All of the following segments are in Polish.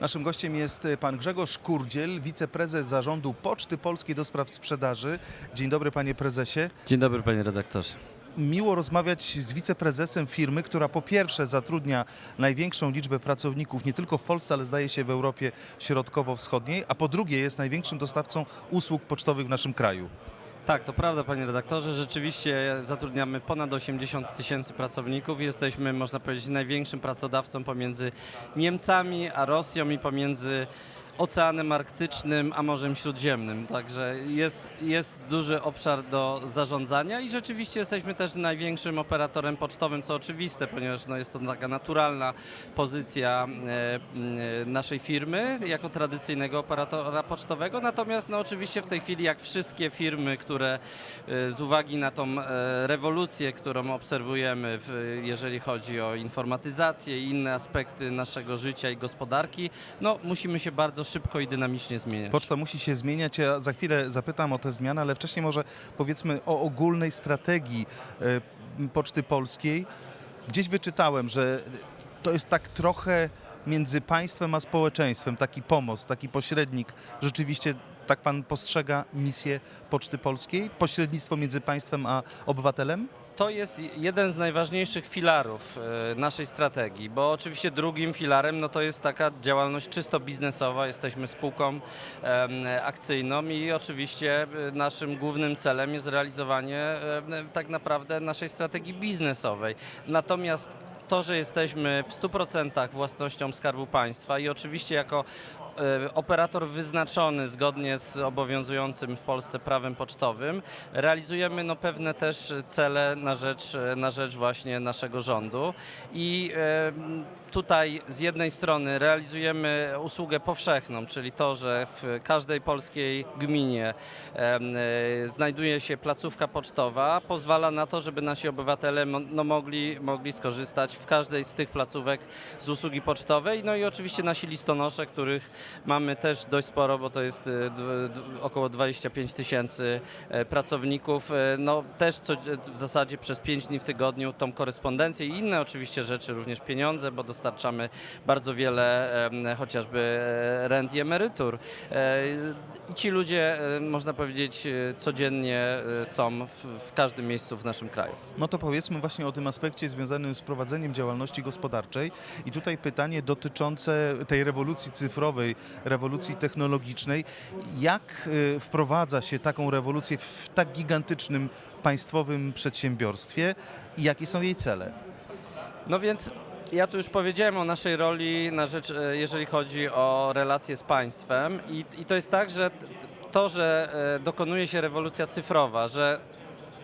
Naszym gościem jest y, pan Grzegorz Kurdziel, wiceprezes zarządu Poczty Polskiej do spraw sprzedaży. Dzień dobry panie prezesie. Dzień dobry panie redaktorze. Miło rozmawiać z wiceprezesem firmy, która po pierwsze zatrudnia największą liczbę pracowników nie tylko w Polsce, ale zdaje się w Europie Środkowo-Wschodniej, a po drugie jest największym dostawcą usług pocztowych w naszym kraju. Tak, to prawda panie redaktorze. Rzeczywiście zatrudniamy ponad 80 tysięcy pracowników jesteśmy, można powiedzieć, największym pracodawcą pomiędzy Niemcami a Rosją i pomiędzy Oceanem Arktycznym a Morzem Śródziemnym. Także jest, jest duży obszar do zarządzania i rzeczywiście jesteśmy też największym operatorem pocztowym, co oczywiste, ponieważ no, jest to taka naturalna pozycja e, e, naszej firmy jako tradycyjnego operatora pocztowego. Natomiast no, oczywiście w tej chwili, jak wszystkie firmy, które e, z uwagi na tą e, rewolucję, którą obserwujemy, w, jeżeli chodzi o informatyzację i inne aspekty naszego życia i gospodarki, no, musimy się bardzo szybko i dynamicznie zmieniać. Poczta musi się zmieniać. Ja za chwilę zapytam o te zmiany, ale wcześniej może powiedzmy o ogólnej strategii e, Poczty Polskiej. Gdzieś wyczytałem, że to jest tak trochę między państwem a społeczeństwem, taki pomost, taki pośrednik. Rzeczywiście tak pan postrzega misję Poczty Polskiej? Pośrednictwo między państwem a obywatelem? To jest jeden z najważniejszych filarów e, naszej strategii, bo oczywiście drugim filarem no to jest taka działalność czysto biznesowa. Jesteśmy spółką akcyjną i oczywiście e, naszym głównym celem jest realizowanie em, tak naprawdę naszej strategii biznesowej. Natomiast to, że jesteśmy w 100% własnością Skarbu Państwa i oczywiście jako e, operator wyznaczony zgodnie z obowiązującym w Polsce prawem pocztowym, realizujemy no, pewne też cele na rzecz, na rzecz właśnie naszego rządu. I e, tutaj z jednej strony realizujemy usługę powszechną, czyli to, że w każdej polskiej gminie e, znajduje się placówka pocztowa, pozwala na to, żeby nasi obywatele no, mogli, mogli skorzystać w każdej z tych placówek z usługi pocztowej. No i oczywiście nasi listonosze, których mamy też dość sporo, bo to jest e, około 25 tysięcy e, pracowników. No też co, w zasadzie przez 5 dni w tygodniu tą korespondencję i inne oczywiście rzeczy, również pieniądze, bo dostarczamy bardzo wiele chociażby e, rent i emerytur. E, I ci ludzie, e, można powiedzieć, codziennie są w, w każdym miejscu w naszym kraju. No to powiedzmy właśnie o tym aspekcie związanym z prowadzeniem działalności gospodarczej. I tutaj pytanie dotyczące tej rewolucji cyfrowej, rewolucji technologicznej. Jak wprowadza się taką rewolucję w tak gigantycznym państwowym przedsiębiorstwie i jakie są jej cele? No więc ja tu już powiedziałem o naszej roli na rzecz, e, jeżeli chodzi o relacje z państwem i, i to jest tak, że to, że e, dokonuje się rewolucja cyfrowa, że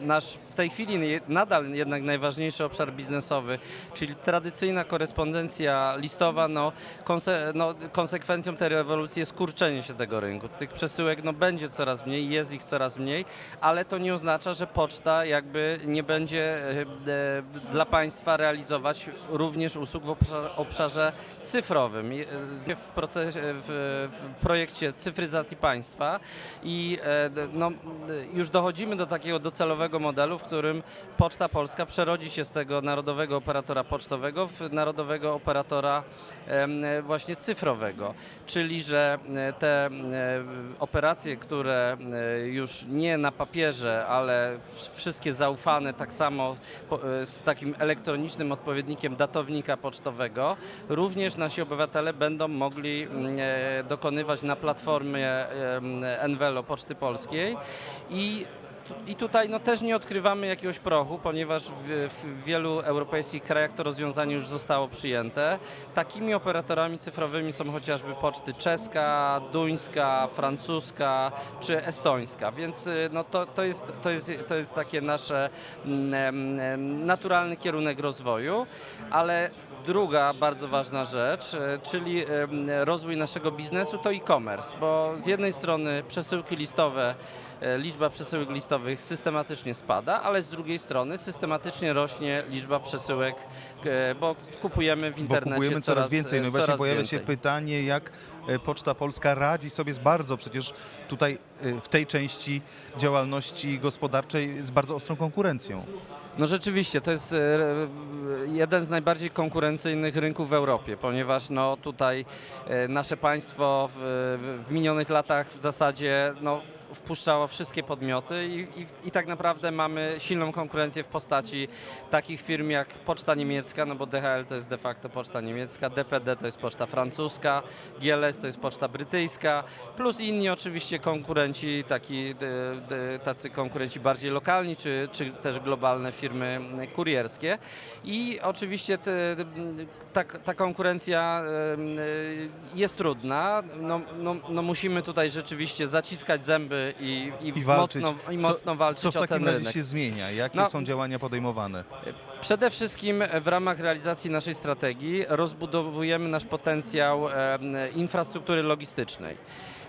nasz w tej chwili nadal jednak najważniejszy obszar biznesowy, czyli tradycyjna korespondencja listowa, no, konse, no, konsekwencją tej rewolucji jest kurczenie się tego rynku. Tych przesyłek no, będzie coraz mniej, jest ich coraz mniej, ale to nie oznacza, że poczta jakby nie będzie e, e, dla państwa realizować również usług w obszarze, obszarze cyfrowym. W, procesie, w, w projekcie cyfryzacji państwa i e, no, d- już dochodzimy do takiego docelowego modelu, w którym Poczta Polska przerodzi się z tego narodowego operatora pocztowego w narodowego operatora właśnie cyfrowego. Czyli, że e, te e, operacje, które e, już nie na papierze, ale wszystkie zaufane tak samo z takim elektronicznym odpowiednikiem datownika pocztowego, również nasi obywatele będą mogli mm, dokonywać na platformie Envelo Poczty Polskiej i i tutaj no, też nie odkrywamy jakiegoś prochu, ponieważ w, w wielu europejskich krajach to rozwiązanie już zostało przyjęte. Takimi operatorami cyfrowymi są chociażby poczty czeska, duńska, francuska czy estońska, więc y, no, to, to, jest, to, jest, to jest takie nasze mm, naturalny kierunek rozwoju, ale druga bardzo ważna rzecz, e, czyli rozwój naszego biznesu to e-commerce, bo z jednej strony przesyłki listowe liczba przesyłek listowych systematycznie spada, ale z drugiej strony systematycznie rośnie liczba przesyłek, e, bo kupujemy w Bo internecie kupujemy coraz, więcej. No i właśnie coraz pojawia więcej. się pytanie, jak e, Poczta Polska radzi sobie z bardzo, przecież tutaj e, w tej części działalności gospodarczej z bardzo ostrą konkurencją. No rzeczywiście, to jest e, jeden z najbardziej konkurencyjnych rynków w Europie, ponieważ no, tutaj e, nasze państwo w, w minionych latach w zasadzie no, wpuszczało wszystkie podmioty i, i, i tak naprawdę mamy silną konkurencję w postaci takich firm jak Poczta Niemiecka, no bo DHL to jest de facto Poczta Niemiecka, DPD to jest Poczta Francuska, GLS to jest Poczta Brytyjska, plus inni oczywiście konkurenci, taki, d, d, tacy konkurenci bardziej lokalni, czy, czy też globalne firmy kurierskie. I oczywiście te, ta, ta konkurencja y, jest trudna. No, no, no musimy tutaj rzeczywiście zaciskać zęby i, i, I walczyć. mocno, i Co- mocno walczyć Co w o takim ten razie rynek. się zmienia? Jakie No- są działania podejmowane? Przede wszystkim w ramach realizacji naszej strategii rozbudowujemy nasz potencjał em, infrastruktury logistycznej.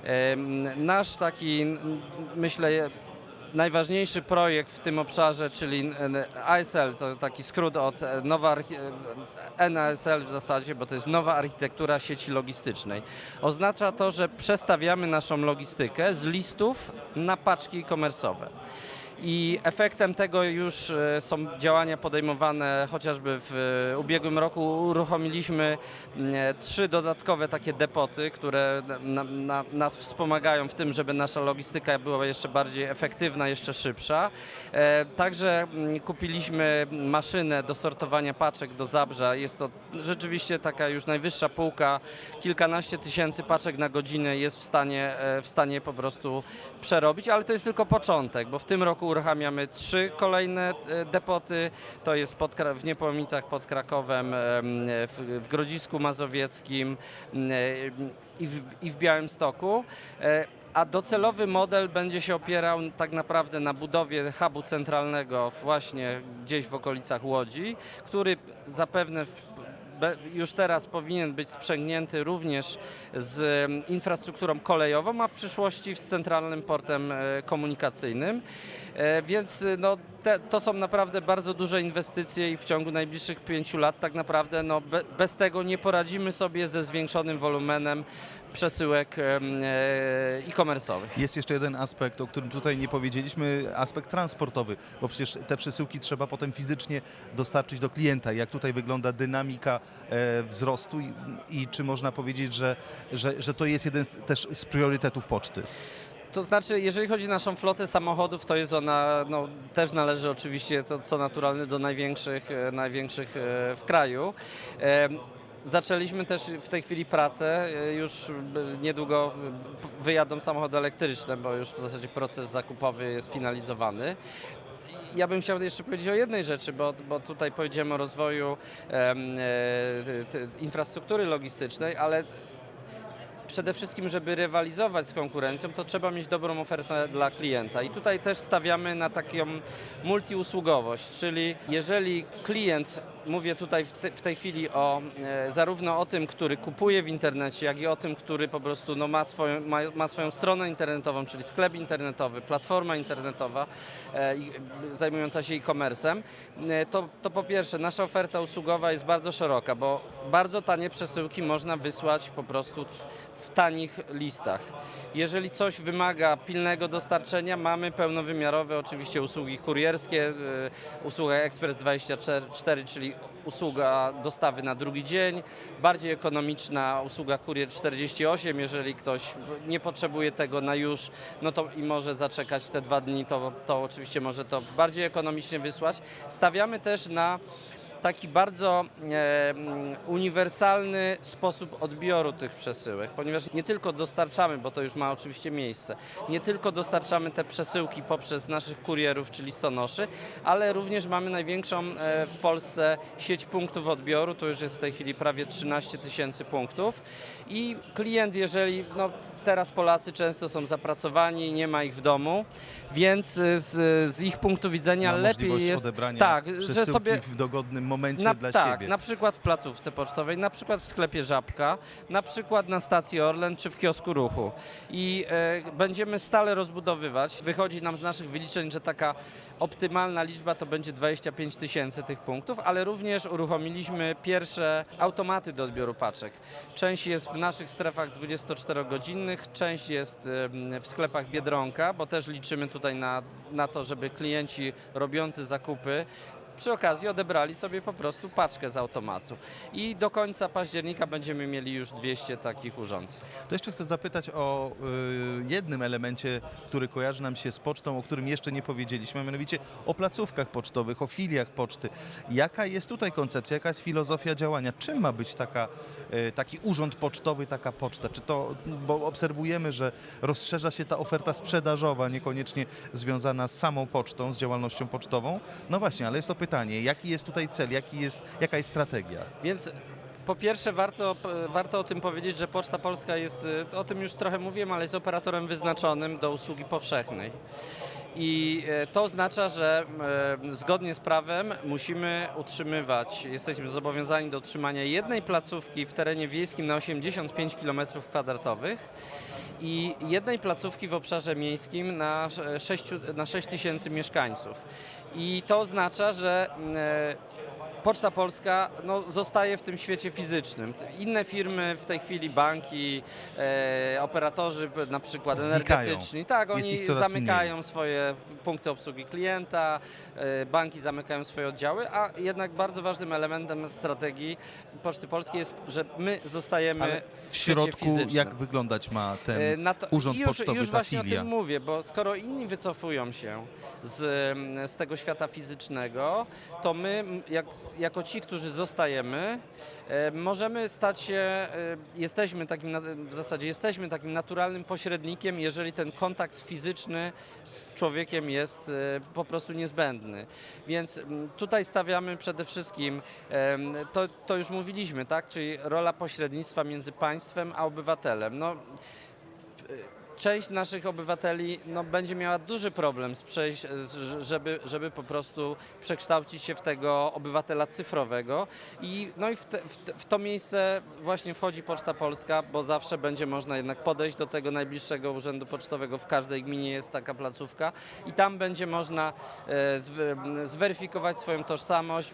Em, Nasz taki, m, myślę, najważniejszy projekt w tym obszarze, czyli n- ASL, to taki skrót od e, nowa e, NASL w zasadzie, bo to jest nowa architektura sieci logistycznej. Oznacza to, że przestawiamy naszą logistykę z listów na paczki e-commerce'owe. I efektem tego już e, są działania podejmowane chociażby w e, ubiegłym roku. Uruchomiliśmy m, trzy dodatkowe takie depoty, które na, na, nas wspomagają w tym, żeby nasza logistyka była jeszcze bardziej efektywna, jeszcze szybsza. E, Także kupiliśmy maszynę do sortowania paczek do Zabrza. Jest to rzeczywiście taka już najwyższa półka. Kilkanaście tysięcy paczek na godzinę jest w stanie, e, w stanie po prostu przerobić, ale to jest tylko początek, bo w tym roku uruchamiamy trzy kolejne e, depoty. To jest pod, w Niepołomicach pod Krakowem, em, w, w Grodzisku Mazowieckim m, e, i w, i w Białymstoku. E, A docelowy model będzie się opierał tak naprawdę na budowie hubu centralnego właśnie gdzieś w okolicach Łodzi, który zapewne już teraz powinien być sprzęgnięty również z infrastrukturą kolejową, a w przyszłości z centralnym portem e, komunikacyjnym. E, Więc y, no, te, to są naprawdę bardzo duże inwestycje i w ciągu najbliższych pięciu lat tak naprawdę no, be, bez tego nie poradzimy sobie ze zwiększonym wolumenem przesyłek e, e-commerce'owych. Jest jeszcze jeden aspekt, o którym tutaj nie powiedzieliśmy, aspekt transportowy, bo przecież te przesyłki trzeba potem fizycznie dostarczyć do klienta. Jak tutaj wygląda dynamika e, wzrostu i, i czy można powiedzieć, że, że, że to jest jeden z, też z priorytetów poczty? To znaczy, jeżeli chodzi o naszą flotę samochodów, to jest ona, no, też należy oczywiście, to co naturalne, do największych, e, największych w kraju. Zaczęliśmy też w tej chwili pracę, e, już niedługo wyjadą samochody elektryczne, bo już w zasadzie proces zakupowy jest finalizowany. Ja bym chciał jeszcze powiedzieć o jednej rzeczy, bo, bo tutaj powiedziałem o rozwoju e, infrastruktury logistycznej, ale przede wszystkim, żeby rywalizować z konkurencją, to trzeba mieć dobrą ofertę dla klienta. I tutaj też stawiamy na taką multiusługowość, czyli jeżeli klient, mówię tutaj w, te, w tej chwili o, e, zarówno o tym, który kupuje w internecie, jak i o tym, który po prostu no, ma, swoją, ma, ma swoją stronę internetową, czyli sklep internetowy, platforma internetowa e, zajmująca się e-commerce'em, e, to, to po pierwsze nasza oferta usługowa jest bardzo szeroka, bo bardzo tanie przesyłki można wysłać po prostu w- tanich listach. Jeżeli coś wymaga pilnego dostarczenia, mamy pełnowymiarowe oczywiście usługi kurierskie, y, usługa Express 24, czyli usługa dostawy na drugi dzień, bardziej ekonomiczna usługa Kurier 48, jeżeli ktoś nie potrzebuje tego na już, no to i może zaczekać te dwa dni, to, to oczywiście może to bardziej ekonomicznie wysłać. Stawiamy też na taki bardzo e, mm, uniwersalny sposób odbioru tych przesyłek, ponieważ nie tylko dostarczamy, bo to już ma oczywiście miejsce, nie tylko dostarczamy te przesyłki poprzez naszych kurierów czy listonoszy, ale również mamy największą e, w Polsce sieć punktów odbioru, to już jest w tej chwili prawie 13 tysięcy punktów. I klient, jeżeli no, teraz Polacy często są zapracowani i nie ma ich w domu, więc y, z, z ich punktu widzenia Ma lepiej możliwość jest odebrania tak, że przesyłki sobie w dogodnym momencie na, dla tak, siebie. na przykład w placówce pocztowej, na przykład w sklepie Żabka, na przykład na stacji Orlen czy w kiosku ruchu. I e, będziemy stale rozbudowywać. Wychodzi nam z naszych wyliczeń, że taka optymalna liczba to będzie 25 tysięcy tych punktów, ale również uruchomiliśmy pierwsze automaty do odbioru paczek. Część jest w naszych strefach 24-godzinnych, część jest w sklepach Biedronka, bo też liczymy tutaj na, na to, żeby klienci robiący zakupy przy okazji odebrali sobie po prostu paczkę z automatu. I do końca października będziemy mieli już 200 takich urządzeń. To jeszcze chcę zapytać o y, jednym elemencie, który kojarzy nam się z pocztą, o którym jeszcze nie powiedzieliśmy, a mianowicie o placówkach pocztowych, o filiach poczty. Jaka jest tutaj koncepcja, jaka jest filozofia działania? Czym ma być taka, y, taki urząd pocztowy, taka poczta? Czy to, bo obserwujemy, że rozszerza się ta oferta sprzedażowa, niekoniecznie związana z samą pocztą, z działalnością pocztową? No właśnie, ale jest to jaki jest tutaj cel, jaki jest, jaka jest strategia? Więc po pierwsze warto, warto o tym powiedzieć, że Poczta Polska jest, y, o tym już trochę mówiłem, ale jest operatorem wyznaczonym do usługi powszechnej. I e, to oznacza, że e, zgodnie z prawem musimy utrzymywać, jesteśmy zobowiązani do utrzymania jednej placówki w terenie wiejskim na 85 km2 i jednej placówki w obszarze miejskim na 6, na 6 tysięcy mieszkańców. I to oznacza, że e, Poczta Polska no, zostaje w tym świecie fizycznym. Inne firmy w tej chwili, banki, e, operatorzy na przykład Znikają. energetyczni, tak, Jest oni ich coraz zamykają swoje punkty obsługi klienta, e, banki zamykają swoje oddziały, a jednak bardzo ważnym elementem strategii Poczty Polskiej jest, że my zostajemy Ale w, w świecie środku fizycznym. jak wyglądać ma ten E, na to- urząd i już, pocztowy, już ta właśnie filia? o tym mówię, bo skoro inni wycofują się z, mm, z tego świata fizycznego, to my, m, jak, jako ci, którzy zostajemy, e, możemy stać się, e, jesteśmy takim, w zasadzie jesteśmy takim naturalnym pośrednikiem, jeżeli ten kontakt fizyczny z człowiekiem jest e, po prostu niezbędny. Więc tutaj stawiamy przede wszystkim, to, to już mówiliśmy, tak, czyli rola pośrednictwa między państwem a obywatelem. No, część naszych obywateli no, będzie miała duży problem z przejść, żeby, żeby po prostu przekształcić się w tego obywatela cyfrowego. I, no i w, te, w, w to miejsce właśnie wchodzi Poczta Polska, bo zawsze będzie można jednak podejść do tego najbliższego urzędu pocztowego. W każdej gminie jest taka placówka i tam będzie można e, zwe, zweryfikować swoją tożsamość,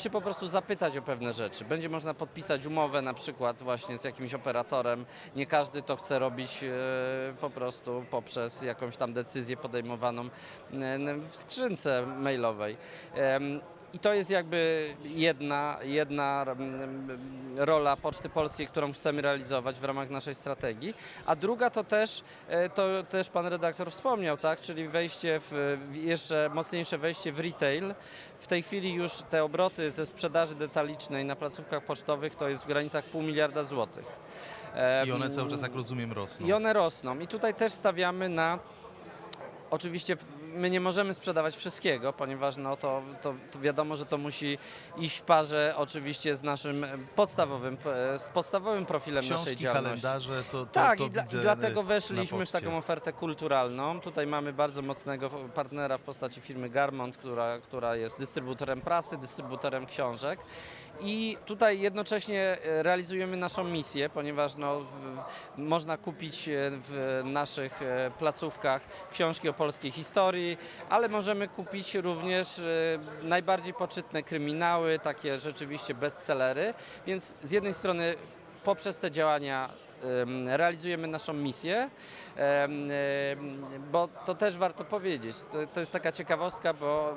czy po prostu zapytać o pewne rzeczy. Będzie można podpisać umowę na przykład właśnie z jakimś operatorem. Nie każdy to chce robić e, po prostu poprzez jakąś tam decyzję podejmowaną e, w skrzynce mailowej. I to jest jakby jedna, jedna mm, rola Poczty Polskiej, którą chcemy realizować w ramach naszej strategii. A druga to też, e, to też pan redaktor wspomniał, tak? czyli wejście w, jeszcze mocniejsze wejście w retail. W tej chwili już te obroty ze sprzedaży detalicznej na placówkach pocztowych to jest w granicach pół miliarda złotych. I one cały czas, jak rozumiem, rosną. i one rosną. I tutaj też stawiamy na. Oczywiście my nie możemy sprzedawać wszystkiego, ponieważ no to, to, to wiadomo, że to musi iść w parze oczywiście z naszym podstawowym, e, z podstawowym profilem naszej Książki, działalności. kalendarze, to, to, Tak, to i, dla, widzę i dlatego weszliśmy w taką ofertę kulturalną. Tutaj mamy bardzo mocnego partnera w postaci firmy Garmont, która, która jest dystrybutorem prasy, dystrybutorem książek. I tutaj jednocześnie e, realizujemy naszą misję, ponieważ no, w, można kupić e, w naszych placówkach książki o polskiej historii, ale możemy kupić również e, najbardziej poczytne kryminały, takie rzeczywiście bestsellery. Więc z jednej strony poprzez te działania realizujemy naszą misję, bo to też warto powiedzieć. To, jest taka ciekawostka, bo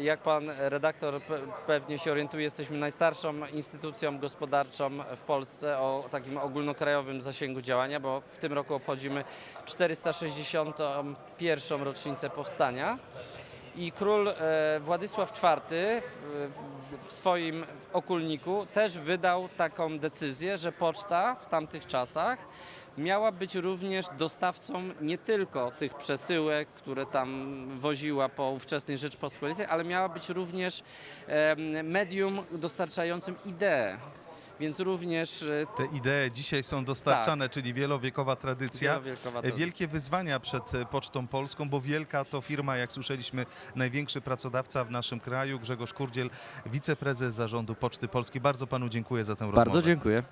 jak pan redaktor pe- pewnie się orientuje, jesteśmy najstarszą instytucją gospodarczą w Polsce o takim ogólnokrajowym zasięgu działania, bo w tym roku obchodzimy 461. rocznicę powstania. I król e, Władysław IV w, swoim okulniku też wydał taką decyzję, że poczta w tamtych czasach miała być również dostawcą nie tylko tych przesyłek, które tam woziła po ówczesnej Rzeczpospolitej, ale miała być również medium dostarczającym idee. Więc również e, Te idee dzisiaj są dostarczane, czyli wielowiekowa tradycja. wielowielkowa E, tradycja. Wielkie wyzwania przed e, Pocztą Polską, bo Wielka to firma, jak słyszeliśmy, największy pracodawca w naszym kraju. Grzegorz Kurdziel, wiceprezes zarządu Poczty Polskiej. Bardzo panu dziękuję za tę rozmowę. Bardzo dziękuję.